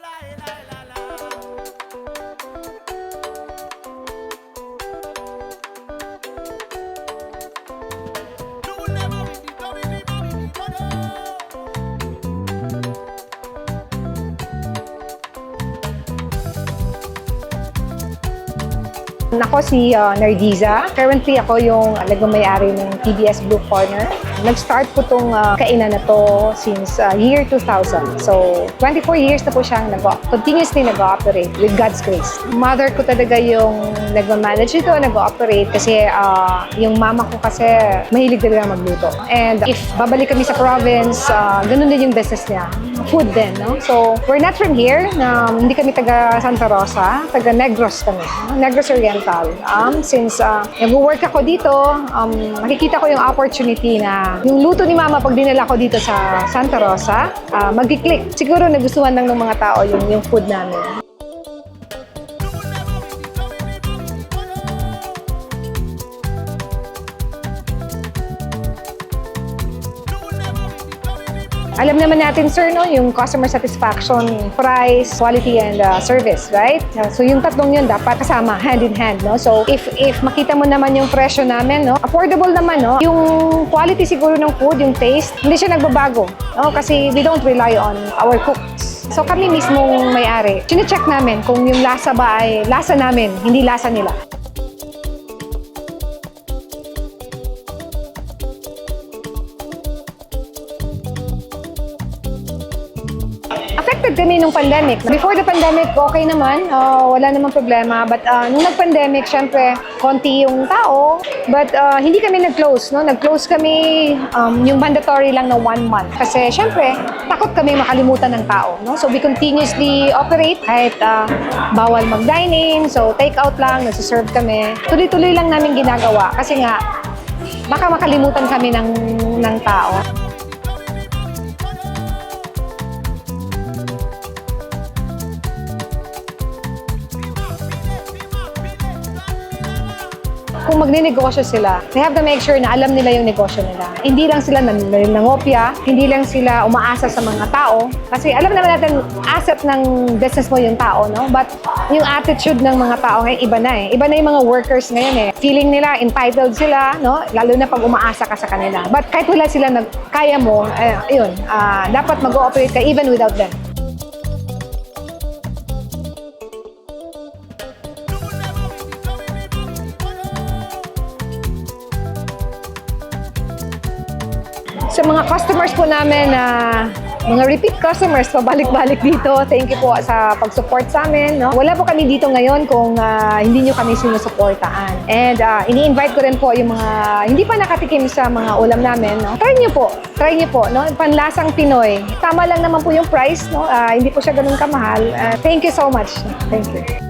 la la Ako si uh, Nardiza. Currently ako yung nagmamayari ng TBS Blue Corner. Nag-start po itong kainan na to since uh, year 2000. So, 24 years na po siyang nag continuously nag-ooperate with God's grace. Mother ko talaga yung nagmamanage ito, nag-ooperate kasi uh, yung mama ko kasi mahilig talaga magluto. And if babalik kami sa province, uh, ganun din yung business niya. Food din, no? So, we're not from here. Na, hindi kami taga Santa Rosa, taga Negros kami. Negros Oriental. Um, since uh, nag-work ako dito, um, nakikita ko yung opportunity na yung luto ni Mama pag dinala ko dito sa Santa Rosa, uh, mag-click. Siguro nagustuhan lang ng mga tao yung, yung food namin. Alam naman natin, sir, no, yung customer satisfaction, price, quality, and uh, service, right? So yung tatlong yun dapat kasama, hand in hand, no? So if if makita mo naman yung presyo namin, no, affordable naman, no? Yung quality siguro ng food, yung taste, hindi siya nagbabago, no? Kasi we don't rely on our cooks. So kami mismong may-ari, check namin kung yung lasa ba ay lasa namin, hindi lasa nila. Affected kami nung pandemic. Before the pandemic, okay naman. uh, wala namang problema. But uh, nung nag-pandemic, syempre, konti yung tao. But uh, hindi kami nag-close. No? Nag-close kami um, yung mandatory lang na one month. Kasi syempre, takot kami makalimutan ng tao. No? So we continuously operate kahit uh, bawal mag-dining. So take out lang, nagsiserve kami. Tuloy-tuloy lang namin ginagawa. Kasi nga, baka makalimutan kami ng, ng tao. Kung magninegosyo sila, they have to make sure na alam nila yung negosyo nila. Hindi lang sila nan- nangopya, hindi lang sila umaasa sa mga tao. Kasi alam naman natin, asset ng business mo yung tao, no? But yung attitude ng mga tao ngayon, iba na eh. Iba na yung mga workers ngayon eh. Feeling nila, entitled sila, no? Lalo na pag umaasa ka sa kanila. But kahit wala sila nag kaya mo, eh, yun, ah, dapat mag-ooperate ka even without them. Sa mga customers po namin na mga repeat customers, pabalik-balik dito. Thank you po sa pag-support sa amin. No? Wala po kami dito ngayon kung ah, hindi nyo kami sinusuportaan. And ah, ini-invite ko rin po yung mga hindi pa nakatikim sa mga ulam namin. No? Try nyo po. Try nyo po. No? Panlasang Pinoy. Tama lang naman po yung price. No? Ah, hindi po siya ganun kamahal. Ah, thank you so much. Thank you.